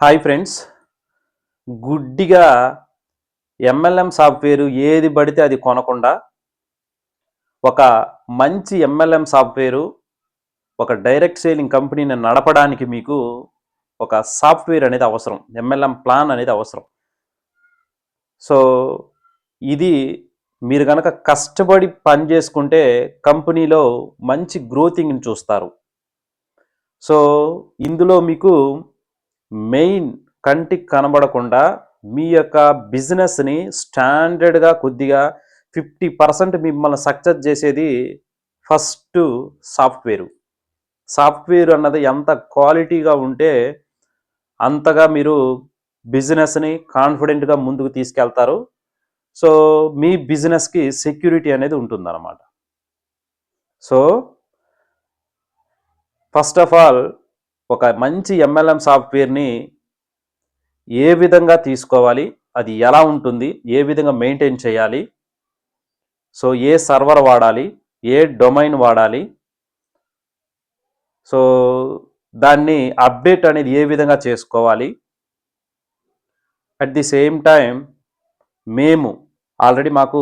Hi friends గుడ్డిగా MLM software ఏది పడితే అది కొనకుండా ఒక మంచి ఎంఎల్ఎం సాఫ్ట్వేరు ఒక డైరెక్ట్ సేలింగ్ కంపెనీని నడపడానికి మీకు ఒక సాఫ్ట్వేర్ అనేది అవసరం. ఎంఎల్ఎం ప్లాన్ అనేది అవసరం. సో ఇది మీరు కనుక కష్టపడి పని చేసుకుంటే కంపెనీలో మంచి గ్రోతింగ్ని చూస్తారు. సో ఇందులో మీకు మెయిన్ కంటికి కనబడకుండా మీ యొక్క బిజినెస్ని స్టాండర్డ్గా కొద్దిగా ఫిఫ్టీ పర్సెంట్ మిమ్మల్ని సక్సెస్ చేసేది ఫస్ట్ సాఫ్ట్వేరు. సాఫ్ట్వేర్ అన్నది ఎంత క్వాలిటీగా ఉంటే అంతగా మీరు బిజినెస్ని కాన్ఫిడెంట్గా ముందుకు తీసుకెళ్తారు. సో మీ బిజినెస్కి సెక్యూరిటీ అనేది ఉంటుందన్నమాట. సో ఫస్ట్ ఆఫ్ ఆల్ ఒక మంచి ఎంఎల్ఎం సాఫ్ట్వేర్ని ఏ విధంగా తీసుకోవాలి అది ఎలా ఉంటుంది ఏ విధంగా మెయింటైన్ చేయాలి సో ఏ సర్వర్ వాడాలి ఏ డొమైన్ వాడాలి సో దాన్ని అప్డేట్ అనేది ఏ విధంగా చేసుకోవాలి. అట్ ది సేమ్ టైం మేము ఆల్రెడీ మాకు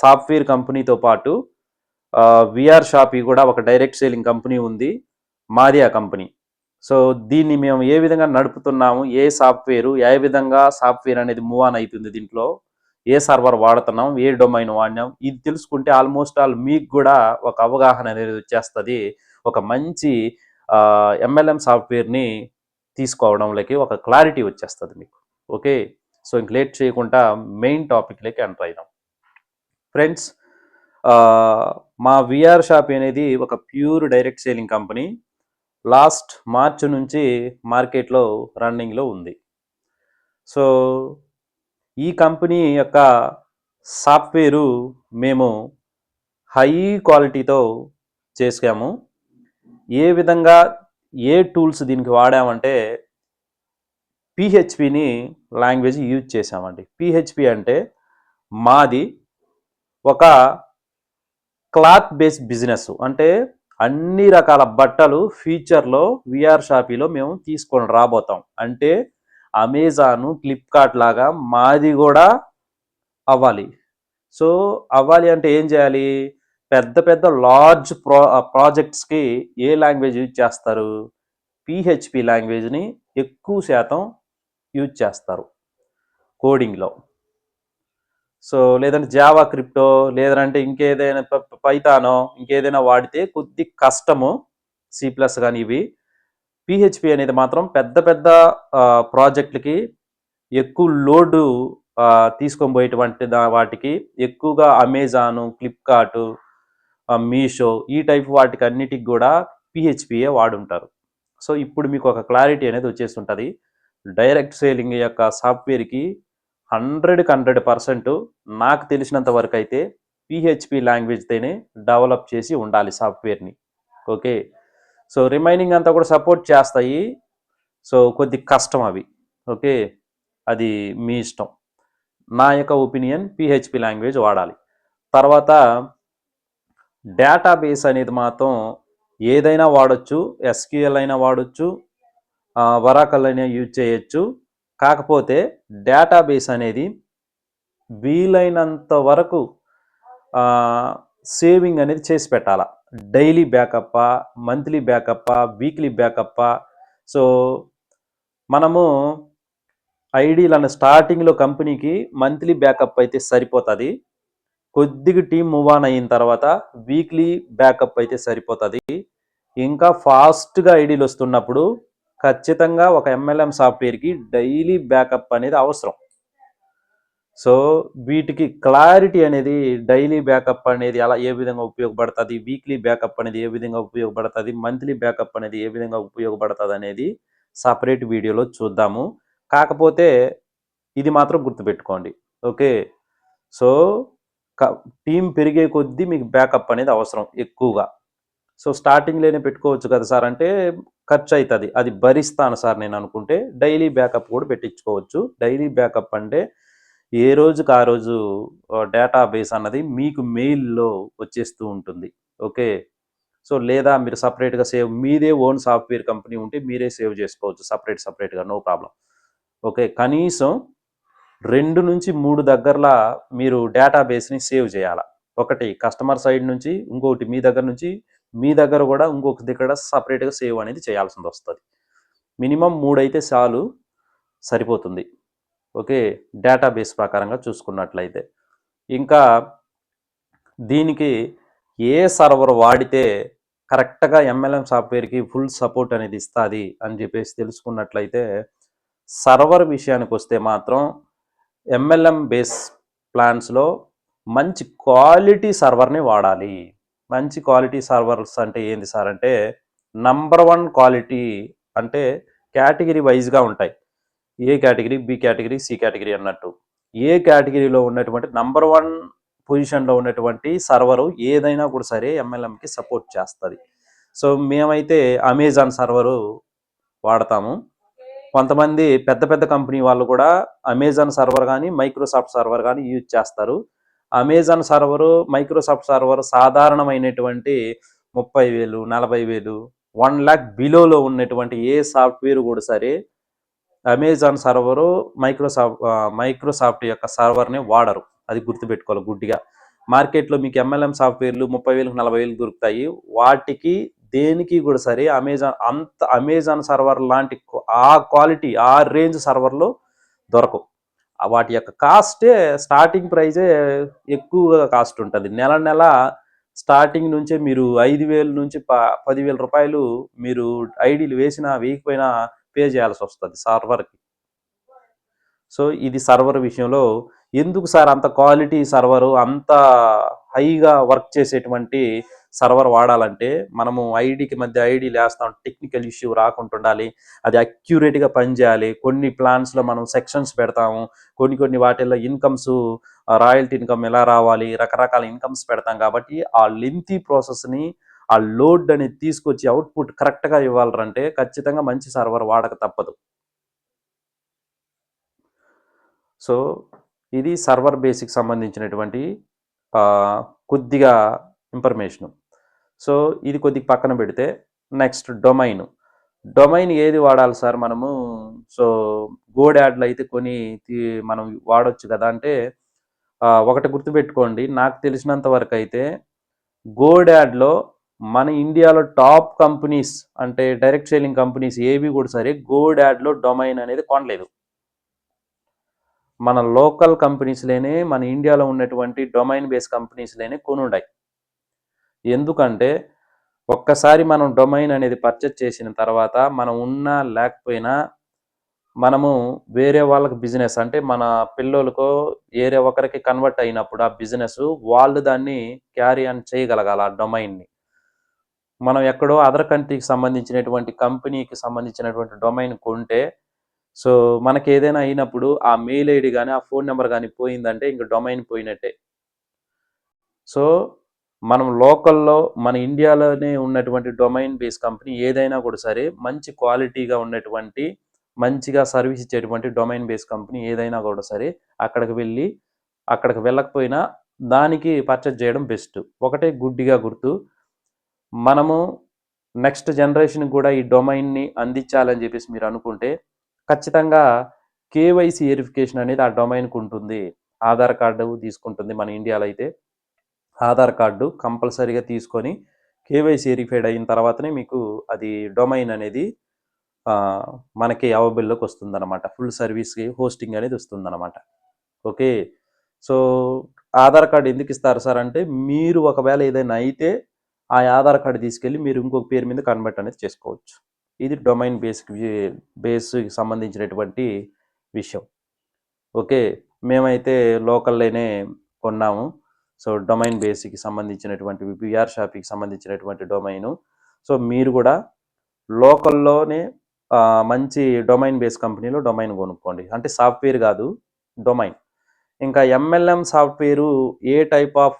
సాఫ్ట్వేర్ కంపెనీతో పాటు విఆర్ షాపీ కూడా ఒక డైరెక్ట్ సేలింగ్ కంపెనీ ఉంది మాది ఆ కంపెనీ. సో దీన్ని మేము ఏ విధంగా నడుపుతున్నాము ఏ సాఫ్ట్వేరు ఏ విధంగా సాఫ్ట్వేర్ అనేది మూవ్ ఆన్ అవుతుంది దీంట్లో ఏ సర్వర్ వాడుతున్నాం ఏ డొమైన్ వాడినాం ఇది తెలుసుకుంటే ఆల్మోస్ట్ ఆల్ మీకు కూడా ఒక అవగాహన అనేది వచ్చేస్తుంది. ఒక మంచి ఎంఎల్ఎం సాఫ్ట్వేర్ని తీసుకోవడంలోకి ఒక క్లారిటీ వచ్చేస్తుంది మీకు. ఓకే? సో ఇంక లేట్ చేయకుండా మెయిన్ టాపిక్లోకి ఎంటర్ అయిదాం ఫ్రెండ్స్ మా విఆర్ షాప్ అనేది ఒక pure direct selling company. Last March నుంచి మార్కెట్లో రన్నింగ్లో ఉంది. సో ఈ కంపెనీ యొక్క సాఫ్ట్వేరు మేము హై క్వాలిటీతో చేసాము. ఏ విధంగా ఏ టూల్స్ దీనికి వాడామంటే పిహెచ్పిని లాంగ్వేజ్ యూజ్ చేసామండి. పిహెచ్పి అంటే మాది ఒక క్లాత్ బేస్డ్ బిజినెస్ అంటే అన్ని రకాల బట్టలు ఫ్యూచర్లో విఆర్ షాపీలో మేము తీసుకొని రాబోతాం. అంటే అమెజాను ఫ్లిప్కార్ట్ లాగా మాది కూడా అవ్వాలి. సో అవ్వాలి అంటే ఏం చేయాలి? పెద్ద పెద్ద లార్జ్ ప్రా ప్రాజెక్ట్స్కి ఏ లాంగ్వేజ్ యూజ్ చేస్తారు? పిహెచ్పి లాంగ్వేజ్ని ఎక్కువ శాతం యూజ్ చేస్తారు. కోడింగ్లో సో లేదంటే జావా క్రిప్టో లేదంటే ఇంకేదైనా పైతానో ఇంకేదైనా వాడితే కొద్ది కష్టము సి ప్లస్ కానీ ఇవి. పిహెచ్పి అనేది మాత్రం పెద్ద పెద్ద ప్రాజెక్టులకి ఎక్కువ లోడు తీసుకొని పోయేటువంటి వాటికి ఎక్కువగా అమెజాను ఫ్లిప్కార్టు మీషో ఈ టైప్ వాటికి అన్నిటికి కూడా పిహెచ్పియే వాడుంటారు. సో ఇప్పుడు మీకు ఒక క్లారిటీ అనేది వచ్చేస్తుంటుంది. డైరెక్ట్ సేలింగ్ యొక్క సాఫ్ట్వేర్కి హండ్రెడ్కి హండ్రెడ్ పర్సెంట్ నాకు తెలిసినంత వరకు అయితే పిహెచ్పి లాంగ్వేజ్తోనే డెవలప్ చేసి ఉండాలి సాఫ్ట్వేర్ని ఓకే సో రిమైనింగ్ అంతా కూడా సపోర్ట్ చేస్తాయి. సో కొద్ది కష్టం అవి. ఓకే అది మీ ఇష్టం. నా యొక్క ఒపీనియన్ పిహెచ్పి లాంగ్వేజ్ వాడాలి. తర్వాత డేటాబేస్ అనేది మాత్రం ఏదైనా వాడచ్చు ఎస్క్యూఎల్ అయినా వాడచ్చు వరాకల్ అయినా యూజ్ చేయొచ్చు. కాకపోతే డేటాబేస్ అనేది వీలైనంత వరకు సేవింగ్ అనేది చేసి పెట్టాల. Daily backup monthly backup weekly backup so మనము ఐడీలను స్టార్టింగ్లో కంపెనీకి మంత్లీ బ్యాకప్ అయితే సరిపోతుంది. కొద్దిగా టీం మూవ్ ఆన్ అయిన తర్వాత వీక్లీ బ్యాకప్ అయితే సరిపోతుంది. ఇంకా ఫాస్ట్గా ఐడీలు వస్తున్నప్పుడు ఖచ్చితంగా ఒక ఎంఎల్ఎం సాఫ్ట్వేర్కి డైలీ బ్యాకప్ అనేది అవసరం. సో వీటికి క్లారిటీ అనేది డైలీ బ్యాకప్ అనేది ఎలా ఏ విధంగా ఉపయోగపడుతుంది? వీక్లీ బ్యాకప్ అనేది ఏ విధంగా ఉపయోగపడుతుంది? మంత్లీ బ్యాకప్ అనేది ఏ విధంగా ఉపయోగపడుతుంది అనేది సపరేట్ వీడియోలో చూద్దాము. కాకపోతే ఇది మాత్రం గుర్తుపెట్టుకోండి. ఓకే? సో టీం పెరిగే కొద్దీ మీకు బ్యాకప్ అనేది అవసరం ఎక్కువగా. సో స్టార్టింగ్లోనే పెట్టుకోవచ్చు కదా సార్. అంటే ఖర్చు అవుతుంది అది భరిస్తాను సార్ నేను అనుకుంటే. డైలీ బ్యాకప్ కూడా పెట్టించుకోవచ్చు. డైలీ బ్యాకప్ అంటే ఏ రోజుకి ఆ రోజు డేటాబేస్ అన్నది మీకు మెయిల్లో వచ్చేస్తూ ఉంటుంది. ఓకే? సో లేదా మీరు సపరేట్గా సేవ్ మీదే ఓన్ సాఫ్ట్వేర్ కంపెనీ ఉంటే మీరే సేవ్ చేసుకోవచ్చు. సపరేట్ సపరేట్గా నో ప్రాబ్లం ఓకే? కనీసం రెండు నుంచి మూడు దగ్గరలా మీరు డేటాబేస్ని సేవ్ చేయాలి. ఒకటి కస్టమర్ సైడ్ నుంచి ఇంకొకటి మీ దగ్గర నుంచి మీ దగ్గర కూడా ఇంకొక దగ్గర సపరేట్గా సేవ్ అనేది చేయాల్సింది వస్తుంది. మినిమం మూడు అయితే చాలు సరిపోతుంది. ఓకే డేటాబేస్ ప్రకారంగా చూసుకున్నట్లయితే. ఇంకా దీనికి ఏ సర్వర్ వాడితే కరెక్ట్గా ఎంఎల్ఎం సాఫ్ట్వేర్కి ఫుల్ సపోర్ట్ అనేది ఇస్తుంది అని చెప్పేసి తెలుసుకున్నట్లయితే సర్వర్ విషయానికి వస్తే మాత్రం ఎంఎల్ఎం బేస్ ప్లాన్స్లో మంచి క్వాలిటీ సర్వర్ని వాడాలి. మంచి క్వాలిటీ సర్వర్స్ అంటే ఏంది సార్ అంటే నంబర్ వన్ క్వాలిటీ అంటే కేటగిరీ వైజ్గా ఉంటాయి. A category B category C category అన్నట్టు. ఏ కేటగిరీలో ఉన్నటువంటి నంబర్ వన్ పొజిషన్లో ఉన్నటువంటి సర్వరు ఏదైనా కూడా సరే ఎంఎల్ఎంకి సపోర్ట్ చేస్తుంది. సో మేమైతే అమెజాన్ సర్వరు వాడతాము. కొంతమంది పెద్ద పెద్ద కంపెనీ వాళ్ళు కూడా అమెజాన్ సర్వర్ కానీ మైక్రోసాఫ్ట్ సర్వర్ కానీ యూజ్ చేస్తారు. అమెజాన్ సర్వరు మైక్రోసాఫ్ట్ సర్వర్ సాధారణమైనటువంటి ముప్పై వేలు నలభై వేలు వన్ ల్యాక్ బిలోలో ఉన్నటువంటి ఏ సాఫ్ట్వేర్ కూడా సరే అమెజాన్ సర్వరు మైక్రోసాఫ్ట్ మైక్రోసాఫ్ట్ యొక్క సర్వర్ని వాడరు. అది గుర్తుపెట్టుకోవాలి గుడ్డిగా. మార్కెట్లో మీకు ఎంఎల్ఎం సాఫ్ట్వేర్లు ముప్పై వేలకు నలభై వేలు దొరుకుతాయి. వాటికి దేనికి కూడా సరే అమెజాన్ అంత అమెజాన్ సర్వర్ లాంటి ఆ క్వాలిటీ ఆ రేంజ్ సర్వర్లో దొరకవు. వాటి యొక్క కాస్టే స్టార్టింగ్ ప్రైజే ఎక్కువగా కాస్ట్ ఉంటుంది. నెల నెల స్టార్టింగ్ నుంచే మీరు ఐదు వేల నుంచి ప పదివేల రూపాయలు మీరు ఐడీలు వేసినా వేయకపోయినా పే చేయాల్సి వస్తుంది సర్వర్కి. సో ఇది సర్వర్ విషయంలో ఎందుకు సార్ అంత క్వాలిటీ సర్వరు అంత హైగా వర్క్ చేసేటువంటి సర్వర్ వాడాలంటే మనము ఐడికి మధ్య ఐడి లేస్తాం టెక్నికల్ ఇష్యూ రాకుండా ఉండాలి అది అక్యురేట్గా పనిచేయాలి. కొన్ని ప్లాన్స్లో మనం సెక్షన్స్ పెడతాము కొన్ని కొన్ని వాటిల్లో ఇన్కమ్స్ రాయల్టీ ఇన్కమ్ ఎలా రావాలి రకరకాల ఇన్కమ్స్ పెడతాం కాబట్టి ఆ లెంతీ ప్రాసెస్ని ఆ లోడ్ అనేది తీసుకొచ్చి అవుట్పుట్ కరెక్ట్గా ఇవ్వాలంటే ఖచ్చితంగా మంచి సర్వర్ వాడక తప్పదు. సో ఇది సర్వర్ బేసిక్ సంబంధించినటువంటి కొద్దిగా ఇన్ఫర్మేషను సో ఇది కొద్దిగా పక్కన పెడితే నెక్స్ట్ డొమైన్. డొమైన్ ఏది వాడాలి సార్ మనము? సో గోడ్ యాడ్లు అయితే కొని మనం వాడవచ్చు కదా అంటే ఒకటి గుర్తుపెట్టుకోండి. నాకు తెలిసినంత వరకు అయితే గోడ్ యాడ్లో మన ఇండియాలో టాప్ కంపెనీస్ అంటే డైరెక్ట్ సెల్లింగ్ కంపెనీస్ ఏవి కూడా సరే గోడ్ యాడ్లో డొమైన్ అనేది కొనలేదు. మన లోకల్ కంపెనీస్లోనే మన ఇండియాలో ఉన్నటువంటి డొమైన్ బేస్ కంపెనీస్లోనే కొనుండాయి. ఎందుకంటే ఒక్కసారి మనం డొమైన్ అనేది పర్చేజ్ చేసిన తర్వాత మనం ఉన్నా లేకపోయినా మనము వేరే వాళ్ళకి బిజినెస్ అంటే మన పిల్లలకో వేరే ఒకరికి కన్వర్ట్ అయినప్పుడు ఆ బిజినెస్ వాళ్ళు దాన్ని క్యారీ ఆన్ చేయగలగాలి ఆ డొమైన్ని. మనం ఎక్కడో అదర్ కంట్రీకి సంబంధించినటువంటి కంపెనీకి సంబంధించినటువంటి డొమైన్ కొంటే సో మనకి ఏదైనా అయినప్పుడు ఆ మెయిల్ ఐడి కానీ ఆ ఫోన్ నెంబర్ కానీ పోయిందంటే ఇంక డొమైన్ పోయినట్టే. సో మనం లోకల్లో మన ఇండియాలోనే ఉన్నటువంటి డొమైన్ బేస్ కంపెనీ ఏదైనా కూడా సరే మంచి క్వాలిటీగా ఉన్నటువంటి మంచిగా సర్వీస్ ఇచ్చేటువంటి డొమైన్ బేస్ కంపెనీ ఏదైనా కూడా సరే అక్కడికి వెళ్ళి అక్కడికి వెళ్ళకపోయినా దానికి పర్చేజ్ చేయడం బెస్ట్. ఒకటే గుడ్డిగా గుర్తు మనము నెక్స్ట్ జనరేషన్ కూడా ఈ డొమైన్ని అందించాలని చెప్పేసి మీరు అనుకుంటే ఖచ్చితంగా కేవైసీ వెరిఫికేషన్ అనేది ఆ డొమైన్కి ఉంటుంది. ఆధార్ కార్డు తీసుకుంటుంది మన ఇండియాలో అయితే. ఆధార్ కార్డు కంపల్సరీగా తీసుకొని కేవైసీ వెరిఫైడ్ అయిన తర్వాతనే మీకు అది డొమైన్ అనేది మనకి అవైలబుల్లోకి వస్తుందన్నమాట. ఫుల్ సర్వీస్కి హోస్టింగ్ అనేది వస్తుందన్నమాట. ఓకే? సో ఆధార్ కార్డు ఎందుకు ఇస్తారు సార్ అంటే మీరు ఒకవేళ ఏదైనా అయితే ఆ ఆధార్ కార్డు తీసుకెళ్ళి మీరు ఇంకొక పేరు మీద కన్వర్ట్ అనేది చేసుకోవచ్చు. ఇది డొమైన్ బేస్కి బేస్కి సంబంధించినటువంటి విషయం. ఓకే? మేమైతే లోకల్లోనే కొన్నాము. సో డొమైన్ బేస్కి సంబంధించినటువంటి విఆర్ షాపింగ్కి సంబంధించినటువంటి డొమైను. సో మీరు కూడా లోకల్లోనే మంచి డొమైన్ బేస్ కంపెనీలో డొమైన్ కొనుక్కోండి. అంటే సాఫ్ట్వేర్ కాదు డొమైన్. ఇంకా ఎంఎల్ఎం సాఫ్ట్వేరు ఏ టైప్ ఆఫ్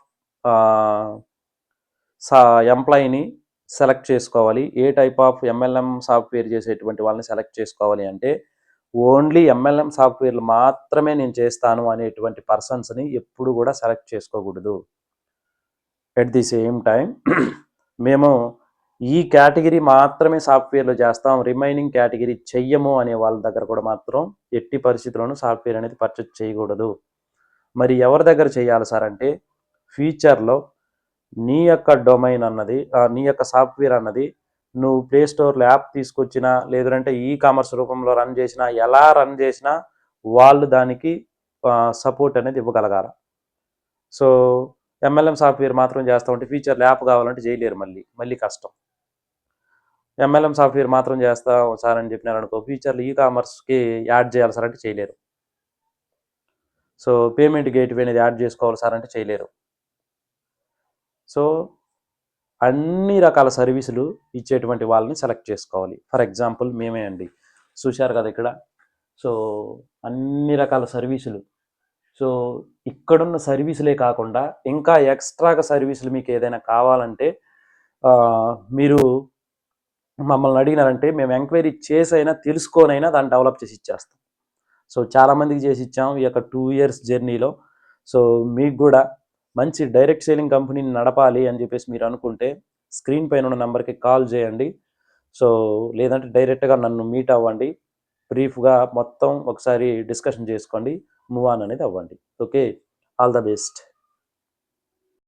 సా ఎంప్లాయీని సెలెక్ట్ చేసుకోవాలి? ఏ టైప్ ఆఫ్ ఎంఎల్ఎం సాఫ్ట్వేర్ చేసేటువంటి వాళ్ళని సెలెక్ట్ చేసుకోవాలి అంటే ఓన్లీ ఎంఎల్ఎం సాఫ్ట్వేర్లు మాత్రమే నేను చేస్తాను అనేటువంటి పర్సన్స్ని ఎప్పుడు కూడా సెలెక్ట్ చేసుకోకూడదు. ఎట్ ది సేమ్ టైం మేము ఈ కేటగిరీ మాత్రమే సాఫ్ట్వేర్లో చేస్తాం. రిమైనింగ్ కేటగిరీ చెయ్యము అనే వాళ్ళ దగ్గర కూడా మాత్రం ఎట్టి పరిస్థితుల్లోనూ సాఫ్ట్వేర్ అనేది పర్చేజ్ చేయకూడదు. మరి ఎవరి దగ్గర చేయాలి సార్ అంటే ఫ్యూచర్లో నీ యొక్క డొమైన్ అన్నది ఆ, నీ యొక్క సాఫ్ట్వేర్ అన్నది నువ్వు ప్లే స్టోర్లో యాప్ తీసుకొచ్చినా లేదంటే ఈ కామర్స్ రూపంలో రన్ చేసినా ఎలా రన్ చేసినా వాళ్ళు దానికి సపోర్ట్ అనేది ఇవ్వగలగాల. సో ఎంఎల్ఎం సాఫ్ట్వేర్ మాత్రం చేస్తూ ఉంటే ఫ్యూచర్లో యాప్ కావాలంటే చేయలేరు మళ్ళీ. మళ్ళీ కష్టం. ఎంఎల్ఎం సాఫ్ట్వేర్ మాత్రం చేస్తా సార్ అని చెప్పినారు అనుకో ఈ కామర్స్కి యాడ్ చేయాలి సార్ అంటే చేయలేరు. సో పేమెంట్ గేట్వే అనేది యాడ్ చేసుకోవాలి సార్ అంటే చేయలేరు. సో అన్ని రకాల సర్వీసులు ఇచ్చేటువంటి వాళ్ళని సెలెక్ట్ చేసుకోవాలి. ఫర్ ఎగ్జాంపుల్ మేమే అండి. చూశారు కదా ఇక్కడ? సో అన్ని రకాల సర్వీసులు. సో ఇక్కడున్న సర్వీసులే కాకుండా ఇంకా ఎక్స్ట్రాగా సర్వీసులు మీకు ఏదైనా కావాలంటే మీరు మమ్మల్ని అడిగినారంటే మేము ఎంక్వైరీ చేసైనా తెలుసుకోనైనా దాన్ని డెవలప్ చేసి ఇచ్చేస్తాం. సో చాలామందికి చేసి ఇచ్చాం ఈ యొక్క టూ ఇయర్స్ జర్నీలో. సో మీకు కూడా మంచి డైరెక్ట్ సేలింగ్ కంపెనీని నడపాలి అని చెప్పేసి మీరు అనుకుంటే స్క్రీన్ పైన ఉన్న నెంబర్కి కాల్ చేయండి. సో లేదంటే డైరెక్ట్గా నన్ను మీట్ అవ్వండి. బ్రీఫ్గా మొత్తం ఒకసారి డిస్కషన్ చేసుకోండి. మూవ్ ఆన్ అనేది అవ్వండి. ఓకే? All the best.